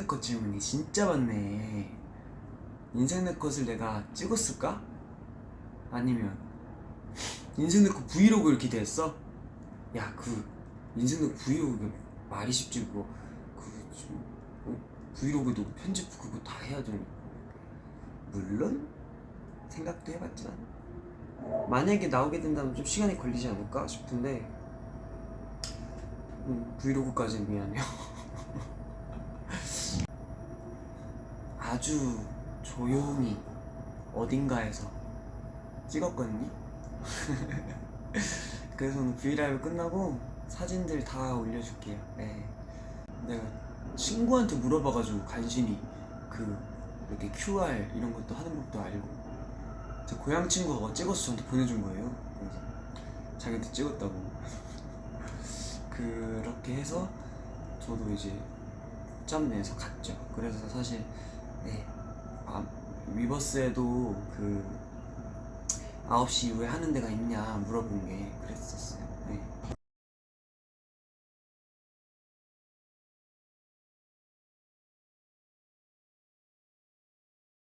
내컷 질문이 진짜 많네. 인생 내컷을 내가 찍었을까? 아니면 인생 내컷 브이로그를 기대했어? 야, 그 인생 내컷 브이로그 말이 쉽지 그거. 그 지금 어? 브이로그도 편집 그거 다 해야 되니까. 물론 생각도 해봤지만 만약에 나오게 된다면 좀 시간이 걸리지 않을까 싶은데 음, 브이로그까지는 미안해요. 아주 조용히 어딘가에서 찍었거든요. 그래서 오늘 브이라이브 끝나고 사진들 다 올려줄게요. 네. 내가 친구한테 물어봐가지고 간신히 그 이렇게 QR 이런 것도 하는 법도 알고 제 고향 친구가 그거 찍어서 저한테 보내준 거예요. 그래서 자기한테 찍었다고. 그렇게 해서 저도 이제 짬 내서 갔죠. 그래서 사실 네 아, 위버스에도 그 9시 이후에 하는 데가 있냐 물어본 게 그랬었어요. 네.